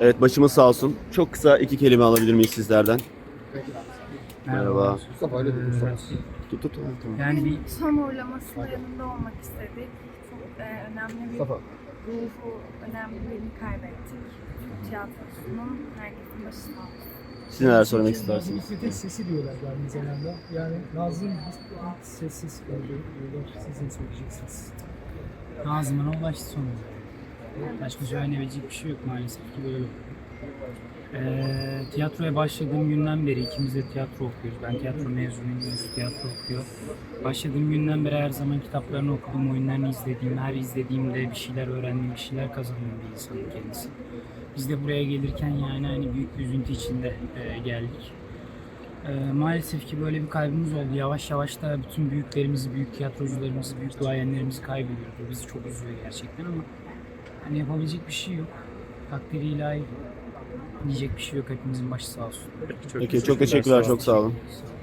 Evet başımız sağ olsun. Çok kısa iki kelime alabilir miyiz sizlerden? Merhaba. Mustafa öyle değil Mustafa. Tut tut. Tamam. Yani bir Son uğurlamasında yanında olmak istedik. Çok e, önemli bir Mustafa. ruhu, önemli birini kaybettik. Türk tiyatrosunun herkesin başı sağ olsun. Siz neler söylemek istersiniz? Müzik sesi diyorlar aynı zamanda. Yani Nazım hiç sessiz kaldı diyorlar. Siz ne söyleyeceksiniz? Nazım'ına ulaştı sonunda. Başka söylenebilecek bir şey yok maalesef ki böyle. Ee, tiyatroya başladığım günden beri ikimiz de tiyatro okuyoruz. Ben tiyatro mezunuyum, Mesut tiyatro okuyor. Başladığım günden beri her zaman kitaplarını okudum, oyunlarını izlediğim, her izlediğimde bir şeyler öğrendiğim, bir şeyler kazandığım bir insanın kendisi. Biz de buraya gelirken yani hani büyük bir üzüntü içinde e, geldik. Ee, maalesef ki böyle bir kaybımız oldu. Yavaş yavaş da bütün büyüklerimizi, büyük tiyatrocularımızı, büyük duayenlerimizi kaybediyoruz. Bizi çok üzüyor gerçekten ama hani yapabilecek bir şey yok. Takdiri ilahi diyecek bir şey yok. Hepimizin başı sağ olsun. Peki çok teşekkürler. Çok sağ olun. Sağ olun.